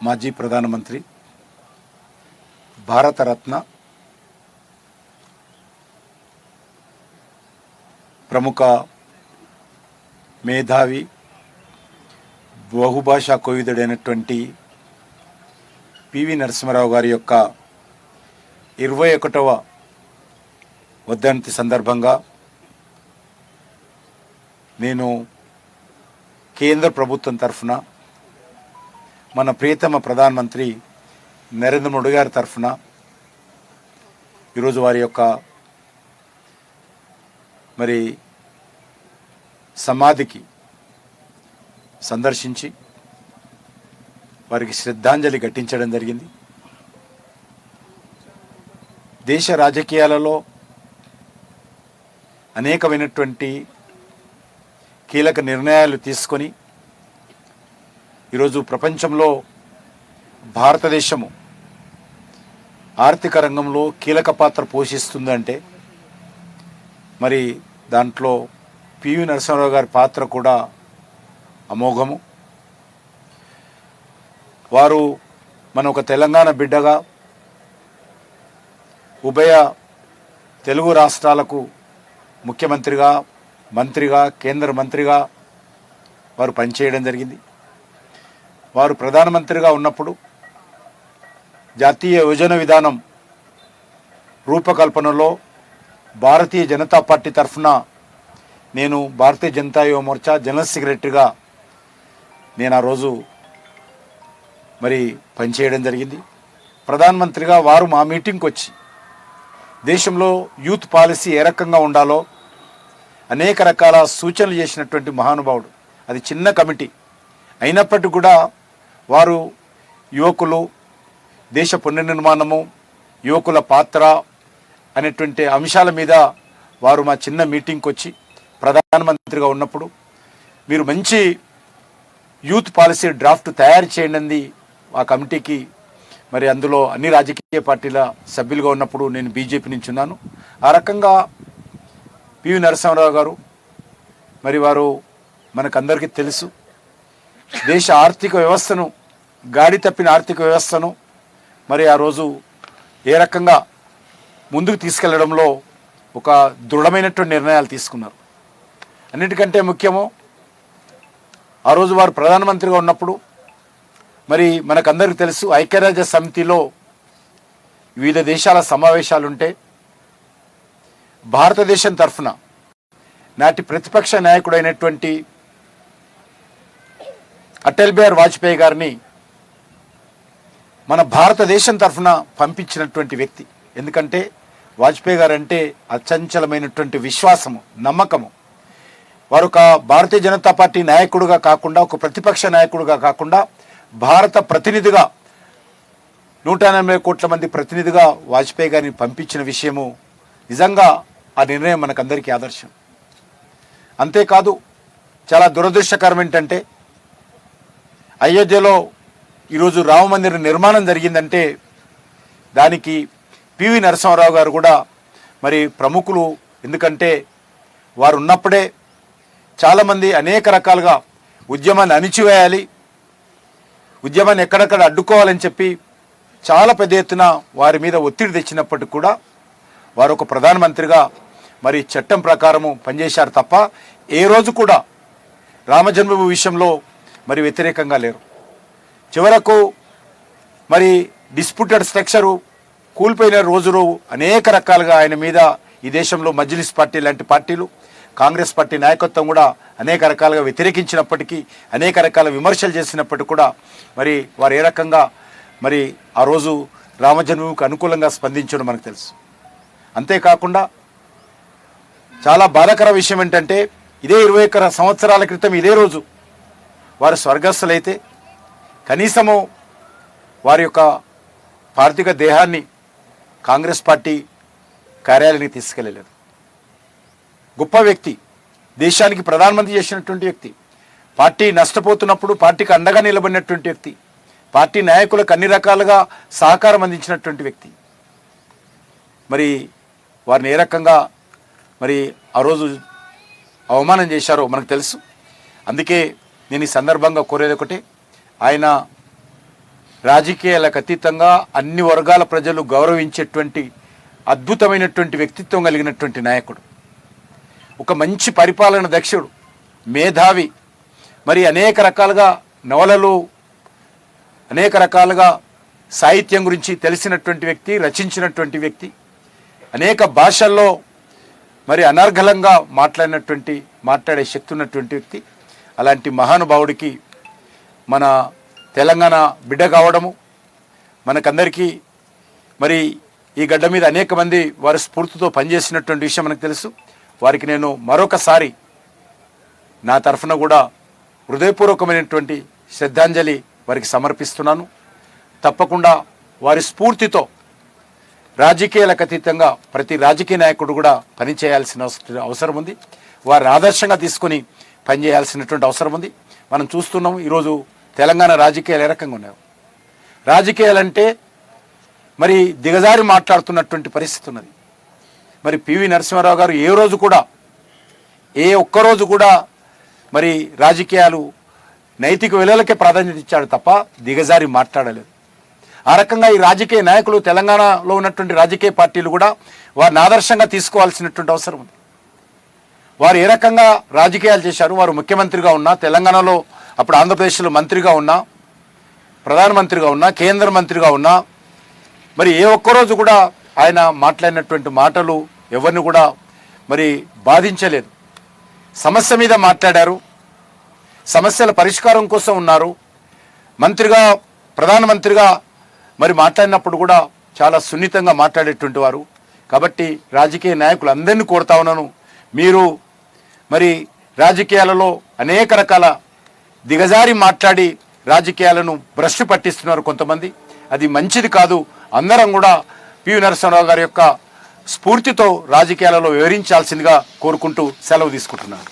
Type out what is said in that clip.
మాజీ ప్రధానమంత్రి భారతరత్న ప్రముఖ మేధావి బహుభాషా కోవిదుడైనటువంటి పివి నరసింహారావు గారి యొక్క ఇరవై ఒకటవ వర్ధంతి సందర్భంగా నేను కేంద్ర ప్రభుత్వం తరఫున మన ప్రియతమ ప్రధానమంత్రి నరేంద్ర మోడీ గారి తరఫున ఈరోజు వారి యొక్క మరి సమాధికి సందర్శించి వారికి శ్రద్ధాంజలి ఘటించడం జరిగింది. దేశ రాజకీయాలలో అనేకమైనటువంటి కీలక నిర్ణయాలు తీసుకొని ఈరోజు ప్రపంచంలో భారతదేశము ఆర్థిక రంగంలో కీలక పాత్ర పోషిస్తుందంటే మరి దాంట్లో పివి నరసింహారావు గారి పాత్ర కూడా అమోఘము. వారు మన ఒక తెలంగాణ బిడ్డగా ఉభయ తెలుగు రాష్ట్రాలకు ముఖ్యమంత్రిగా మంత్రిగా కేంద్ర మంత్రిగా వారు పనిచేయడం జరిగింది. వారు ప్రధానమంత్రిగా ఉన్నప్పుడు జాతీయ యోజన విధానం రూపకల్పనలో భారతీయ జనతా పార్టీ తరఫున నేను భారతీయ జనతా యువ మోర్చా జనరల్ సెక్రటరీగా నేను ఆ రోజు మరి పనిచేయడం జరిగింది. ప్రధానమంత్రిగా వారు మా మీటింగ్కి వచ్చి దేశంలో యూత్ పాలసీ ఏ రకంగా ఉండాలో అనేక రకాల సూచనలు చేసినటువంటి మహానుభావుడు. అది చిన్న కమిటీ. అయినప్పటికీ కూడా వారు యువకులు దేశ పునర్నిర్మాణము యువకుల పాత్ర అనేటువంటి అంశాల మీద వారు మా చిన్న మీటింగ్కి వచ్చి ప్రధానమంత్రిగా ఉన్నప్పుడు మీరు మంచి యూత్ పాలసీ డ్రాఫ్ట్ తయారు చేయండి ఆ కమిటీకి. మరి అందులో అన్ని రాజకీయ పార్టీల సభ్యులుగా ఉన్నప్పుడు నేను బీజేపీ నుంచి ఉన్నాను. ఆ రకంగా పివి నరసింహారావు గారు మరి వారు మనకందరికీ తెలుసు. దేశ ఆర్థిక వ్యవస్థను గాడి తప్పిన ఆర్థిక వ్యవస్థను మరి ఆ రోజు ఏ రకంగా ముందుకు తీసుకెళ్ళడంలో ఒక దృఢమైనటువంటి నిర్ణయాలు తీసుకున్నారు. అన్నిటికంటే ముఖ్యము ఆ రోజు వారు ప్రధానమంత్రిగా ఉన్నప్పుడు మరి మనకందరికీ తెలుసు ఐక్యరాజ్య సమితిలో వివిధ దేశాల సమావేశాలుంటే భారతదేశం తరఫున నాటి ప్రతిపక్ష నాయకుడైనటువంటి అటల్ బిహార్ వాజ్పేయి గారిని మన భారతదేశం తరఫున పంపించినటువంటి వ్యక్తి. ఎందుకంటే వాజ్పేయి గారు అంటే అచంచలమైనటువంటి విశ్వాసము నమ్మకము. వారు ఒక భారతీయ జనతా పార్టీ నాయకుడుగా కాకుండా ఒక ప్రతిపక్ష నాయకుడుగా కాకుండా భారత ప్రతినిధిగా నూట ఎనభై కోట్ల మంది ప్రతినిధిగా వాజ్పేయి గారిని పంపించిన విషయము నిజంగా ఆ నిర్ణయం మనకందరికీ ఆదర్శం. అంతేకాదు చాలా దురదృష్టకరం ఏంటంటే అయోధ్యలో ఈరోజు రామమందిర నిర్మాణం జరిగిందంటే దానికి పివి నరసింహారావు గారు కూడా మరి ప్రముఖులు. ఎందుకంటే వారు ఉన్నప్పుడే చాలామంది అనేక రకాలుగా ఉద్యమాన్ని అణిచివేయాలి ఉద్యమాన్ని ఎక్కడెక్కడ అడ్డుకోవాలని చెప్పి చాలా పెద్ద ఎత్తున వారి మీద ఒత్తిడి తెచ్చినప్పటికి కూడా వారు ఒక ప్రధానమంత్రిగా మరి చట్టం ప్రకారము పనిచేశారు తప్ప ఏ రోజు కూడా రామజన్మభూమి విషయంలో మరి వ్యతిరేకంగా లేరు. చివరకు మరి డిస్ప్యూటెడ్ స్ట్రక్చరు కూలిపోయిన రోజులు అనేక రకాలుగా ఆయన మీద ఈ దేశంలో మజ్లిస్ పార్టీ లాంటి పార్టీలు కాంగ్రెస్ పార్టీ నాయకత్వం కూడా అనేక రకాలుగా వ్యతిరేకించినప్పటికీ అనేక రకాల విమర్శలు చేసినప్పటికీ కూడా మరి వారు ఏ రకంగా మరి ఆ రోజు రామజన్మభూమికి అనుకూలంగా స్పందించడం మనకు తెలుసు. అంతేకాకుండా చాలా బాధాకర విషయం ఏంటంటే ఇదే ఇరవై సంవత్సరాల క్రితం ఇదే రోజు వారు స్వర్గస్థులైతే కనీసము వారి యొక్క పార్థిక దేహాన్ని కాంగ్రెస్ పార్టీ కార్యాలయానికి తీసుకెళ్ళలేదు గొప్ప వ్యక్తి దేశానికి ప్రధానమంత్రి చేసినటువంటి వ్యక్తి పార్టీ నష్టపోతున్నప్పుడు పార్టీకి అండగా నిలబడినటువంటి వ్యక్తి పార్టీ నాయకులకు అన్ని రకాలుగా సహకారం అందించినటువంటి వ్యక్తి. మరి వారిని ఏ రకంగా మరి ఆ రోజు అవమానం చేశారో మనకు తెలుసు. అందుకే నేను ఈ సందర్భంగా కోరేది ఒకటి. ఆయన రాజకీయాలకు అతీతంగా అన్ని వర్గాల ప్రజలు గౌరవించేటువంటి అద్భుతమైనటువంటి వ్యక్తిత్వం కలిగినటువంటి నాయకుడు. ఒక మంచి పరిపాలన దక్షుడు మేధావి. మరి అనేక రకాలుగా నవలలు అనేక రకాలుగా సాహిత్యం గురించి తెలిసినటువంటి వ్యక్తి రచించినటువంటి వ్యక్తి. అనేక భాషల్లో మరి అనర్గళంగా మాట్లాడినటువంటి మాట్లాడే శక్తి ఉన్నటువంటి వ్యక్తి. అలాంటి మహానుభావుడికి మన తెలంగాణ బిడ్డ కావడము మనకందరికీ మరి ఈ గడ్డ మీద అనేక మంది వారి స్ఫూర్తితో పనిచేసినటువంటి విషయం మనకు తెలుసు. వారికి నేను మరొకసారి నా తరఫున కూడా హృదయపూర్వకమైనటువంటి శ్రద్ధాంజలి వారికి సమర్పిస్తున్నాను. తప్పకుండా వారి స్ఫూర్తితో రాజకీయాలకు అతీతంగా ప్రతి రాజకీయ నాయకుడు కూడా పనిచేయాల్సిన అవసరం ఉంది. వారిని ఆదర్శంగా తీసుకొని పనిచేయాల్సినటువంటి అవసరం ఉంది. మనం చూస్తున్నాం ఈరోజు తెలంగాణ రాజకీయాలు ఏ రకంగా ఉన్నాయి. రాజకీయాలంటే మరి దిగజారి మాట్లాడుతున్నటువంటి పరిస్థితి ఉన్నది. మరి పివి నరసింహారావు గారు ఏ రోజు కూడా ఏ ఒక్కరోజు కూడా మరి రాజకీయాలు నైతిక విలువలకే ప్రాధాన్యత ఇచ్చాడు తప్ప దిగజారి మాట్లాడలేదు. ఆ రకంగా ఈ రాజకీయ నాయకులు తెలంగాణలో ఉన్నటువంటి రాజకీయ పార్టీలు కూడా వారిని ఆదర్శంగా తీసుకోవాల్సినటువంటి అవసరం ఉంది. వారు ఏ రకంగా రాజకీయాలు చేశారు వారు ముఖ్యమంత్రిగా ఉన్నా తెలంగాణలో అప్పుడు ఆంధ్రప్రదేశ్లో మంత్రిగా ఉన్నా ప్రధానమంత్రిగా ఉన్నా కేంద్ర మంత్రిగా ఉన్నా మరి ఏ ఒక్కరోజు కూడా ఆయన మాట్లాడినటువంటి మాటలు ఎవరిని కూడా మరి బాధించలేదు. సమస్య మీద మాట్లాడారు సమస్యల పరిష్కారం కోసం ఉన్నారు మంత్రిగా ప్రధానమంత్రిగా మరి మాట్లాడినప్పుడు కూడా చాలా సున్నితంగా మాట్లాడేటువంటి వారు. కాబట్టి రాజకీయ నాయకులు అందరినీ కోరుతా ఉన్నాను. మీరు మరి రాజకీయాలలో అనేక రకాల దిగజారి మాట్లాడి రాజకీయాలను భ్రష్టు పట్టిస్తున్నారు కొంతమంది. అది మంచిది కాదు. అందరం కూడా పివి నరసింహరావు గారి యొక్క స్ఫూర్తితో రాజకీయాలలో వివరించాల్సిందిగా కోరుకుంటూ సెలవు తీసుకుంటున్నాను.